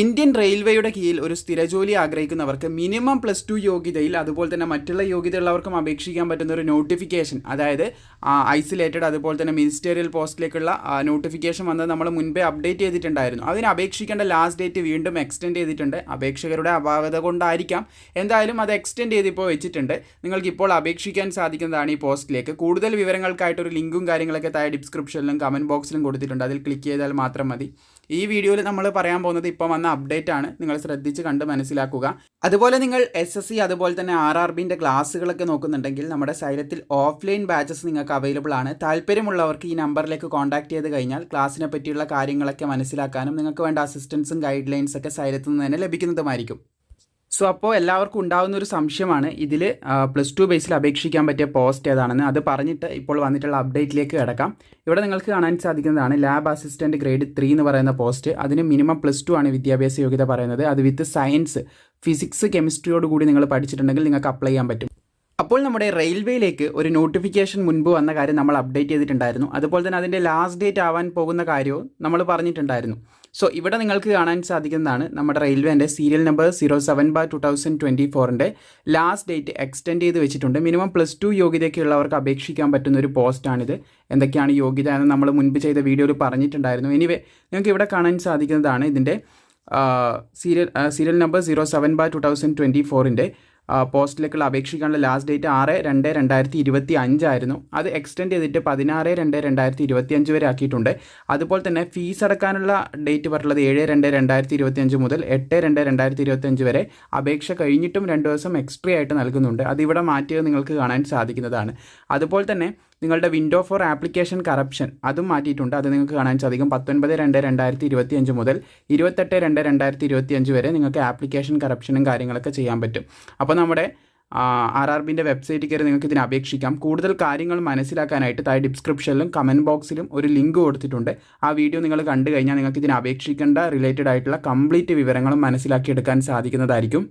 Indian റെയിൽവേയുടെ കീഴിൽ ഒരു സ്ഥിരജോലി ആഗ്രഹിക്കുന്നവർക്ക് മിനിമം പ്ലസ് ടു യോഗ്യതയിൽ അതുപോലെ തന്നെ മറ്റുള്ള യോഗ്യതയുള്ളവർക്കും അപേക്ഷിക്കാൻ പറ്റുന്ന ഒരു നോട്ടിഫിക്കേഷൻ അതായത് ഐസൊലേറ്റഡ് അതുപോലെ തന്നെ മിനിസ്റ്റീരിയൽ പോസ്റ്റിലേക്കുള്ള നോട്ടിഫിക്കേഷൻ വന്നത് നമ്മൾ മുൻപേ അപ്ഡേറ്റ് ചെയ്തിട്ടുണ്ടായിരുന്നു. അതിന് അപേക്ഷിക്കേണ്ട ലാസ്റ്റ് ഡേറ്റ് വീണ്ടും എക്സ്റ്റെൻഡ് ചെയ്തിട്ടുണ്ട്. അപേക്ഷകരുടെ അപാകത കൊണ്ടായിരിക്കാം. എന്തായാലും അത് എക്സ്റ്റെൻഡ് ചെയ്തിപ്പോൾ വെച്ചിട്ടുണ്ട്. നിങ്ങൾക്ക് ഇപ്പോൾ അപേക്ഷിക്കാൻ സാധിക്കുന്നതാണ് ഈ പോസ്റ്റിലേക്ക്. കൂടുതൽ വിവരങ്ങൾക്കായിട്ട് ഒരു ലിങ്കും കാര്യങ്ങളൊക്കെ താഴെ ഡിസ്ക്രിപ്ഷനിലും കമന്റ് ബോക്സിലും കൊടുത്തിട്ടുണ്ട്. അതിൽ ക്ലിക്ക് ചെയ്താൽ മാത്രം മതി. ഈ വീഡിയോയിൽ നമ്മൾ പറയാൻ പോകുന്നത് ഇപ്പോൾ വന്ന അപ്ഡേറ്റ് ആണ് നിങ്ങൾ ശ്രദ്ധിച്ച് കണ്ട് മനസ്സിലാക്കുക. അതുപോലെ നിങ്ങൾ എസ് എസ് സി അതുപോലെ തന്നെ ആർ ആർ ബിന്റെ ക്ലാസ്സുകളൊക്കെ നോക്കുന്നുണ്ടെങ്കിൽ നമ്മുടെ സൈലത്തിൽ ഓഫ്ലൈൻ ബാച്ചസ് നിങ്ങൾക്ക് അവൈലബിൾ ആണ്. താല്പര്യമുള്ളവർക്ക് ഈ നമ്പറിലേക്ക് കോൺടാക്ട് ചെയ്ത് കഴിഞ്ഞാൽ ക്ലാസ്സിനെ പറ്റിയുള്ള കാര്യങ്ങളൊക്കെ മനസ്സിലാക്കാനും നിങ്ങൾക്ക് വേണ്ട അസിസ്റ്റൻസും ഗൈഡ് ലൈൻസ് ഒക്കെ സൈലത്തിൽ നിന്ന് തന്നെ ലഭിക്കുന്നതുമായിരിക്കും. സോ അപ്പോൾ എല്ലാവർക്കും ഉണ്ടാകുന്ന ഒരു സംശയമാണ്. ഇതിൽ പ്ലസ് ടു ബേസിൽ അപേക്ഷിക്കാൻ പറ്റിയ പോസ്റ്റ് ഏതാണെന്ന്. അത് പറഞ്ഞിട്ട് ഇപ്പോൾ വന്നിട്ടുള്ള അപ്ഡേറ്റിലേക്ക് കിടക്കാം. ഇവിടെ നിങ്ങൾക്ക് കാണാൻ സാധിക്കുന്നതാണ് ലാബ് അസിസ്റ്റന്റ് ഗ്രേഡ് ത്രീ എന്ന് പറയുന്ന പോസ്റ്റ് അതിന് മിനിമം പ്ലസ് ടു ആണ് വിദ്യാഭ്യാസ യോഗ്യത പറയുന്നത്. അത് വിത്ത് സയൻസ് ഫിസിക്സ് കെമിസ്ട്രിയോട് കൂടി നിങ്ങൾ പഠിച്ചിട്ടുണ്ടെങ്കിൽ നിങ്ങൾക്ക് അപ്ലൈ ചെയ്യാൻ പറ്റും. അപ്പോൾ നമ്മുടെ റെയിൽവേയിലേക്ക് ഒരു നോട്ടിഫിക്കേഷൻ മുൻപ് വന്ന കാര്യം നമ്മൾ അപ്ഡേറ്റ് ചെയ്തിട്ടുണ്ടായിരുന്നു. അതുപോലെ തന്നെ അതിന്റെ ലാസ്റ്റ് ഡേറ്റ് ആവാൻ പോകുന്ന കാര്യവും നമ്മൾ പറഞ്ഞിട്ടുണ്ടായിരുന്നു. സോ ഇവിടെ നിങ്ങൾക്ക് കാണാൻ സാധിക്കുന്നതാണ് നമ്മുടെ റെയിൽവേന്റെ serial number zero seven bar two thousand twenty ഫോറിന്റെ ലാസ്റ്റ് ഡേറ്റ് എക്സ്റ്റെൻഡ് ചെയ്ത് വെച്ചിട്ടുണ്ട്. മിനിമം പ്ലസ് ടു യോഗ്യതയ്ക്കുള്ളവർക്ക് അപേക്ഷിക്കാൻ പറ്റുന്ന ഒരു പോസ്റ്റാണിത്. എന്തൊക്കെയാണ് യോഗ്യത എന്ന് നമ്മൾ മുൻപ് ചെയ്ത വീഡിയോയിൽ പറഞ്ഞിട്ടുണ്ടായിരുന്നു. എനിവേ നിങ്ങൾക്ക് ഇവിടെ കാണാൻ സാധിക്കുന്നതാണ് ഇതിന്റെ serial serial number zero seven bar two thousand twenty ഫോറിന്റെ പോസ്റ്റിലേക്കുള്ള അപേക്ഷിക്കാനുള്ള ലാസ്റ്റ് ഡേറ്റ് ആറ് രണ്ട് രണ്ടായിരത്തി ഇരുപത്തി അഞ്ചായിരുന്നു അത് എക്സ്റ്റെൻഡ് ചെയ്തിട്ട് പതിനാറ് രണ്ട് രണ്ടായിരത്തി ഇരുപത്തി അഞ്ച് വരെ ആക്കിയിട്ടുണ്ട്. അതുപോലെ തന്നെ ഫീസ് അടക്കാനുള്ള ഡേറ്റ് പറഞ്ഞുള്ളത് ഏഴ് രണ്ട് രണ്ടായിരത്തി ഇരുപത്തി അഞ്ച് മുതൽ എട്ട് രണ്ട് രണ്ടായിരത്തി ഇരുപത്തി അഞ്ച് വരെ അപേക്ഷ കഴിഞ്ഞിട്ടും രണ്ട് ദിവസം എക്സ്ട്രീ ആയിട്ട് നൽകുന്നുണ്ട്. അതിവിടെ മാറ്റിയത് നിങ്ങൾക്ക് കാണാൻ സാധിക്കുന്നതാണ്. അതുപോലെ തന്നെ നിങ്ങളുടെ വിൻഡോ ഫോർ ആപ്ലിക്കേഷൻ കറപ്ഷൻ അതും മാറ്റിയിട്ടുണ്ട്. അത് നിങ്ങൾക്ക് കാണാൻ സാധിക്കും. പത്തൊൻപത് രണ്ട് രണ്ടായിരത്തി ഇരുപത്തി അഞ്ച് മുതൽ ഇരുപത്തെട്ട് രണ്ട് രണ്ടായിരത്തി ഇരുപത്തി അഞ്ച് വരെ നിങ്ങൾക്ക് ആപ്ലിക്കേഷൻ കറപ്ഷനും കാര്യങ്ങളൊക്കെ ചെയ്യാൻ പറ്റും. അപ്പോൾ നമ്മുടെ ആർ ആർ ബിന്റെ വെബ്സൈറ്റിൽ കയറി നിങ്ങൾക്ക് ഇതിന് അപേക്ഷിക്കാം. കൂടുതൽ കാര്യങ്ങൾ മനസ്സിലാക്കാനായിട്ട് താഴെ ഡിസ്ക്രിപ്ഷനിലും കമന്റ് ബോക്സിലും ഒരു ലിങ്ക് കൊടുത്തിട്ടുണ്ട്. ആ വീഡിയോ നിങ്ങൾ കണ്ടു കഴിഞ്ഞാൽ നിങ്ങൾക്ക് ഇതിന് അപേക്ഷിക്കേണ്ട റിലേറ്റഡ് ആയിട്ടുള്ള കംപ്ലീറ്റ് വിവരങ്ങളും മനസ്സിലാക്കിയെടുക്കാൻ സാധിക്കുന്നതായിരിക്കും.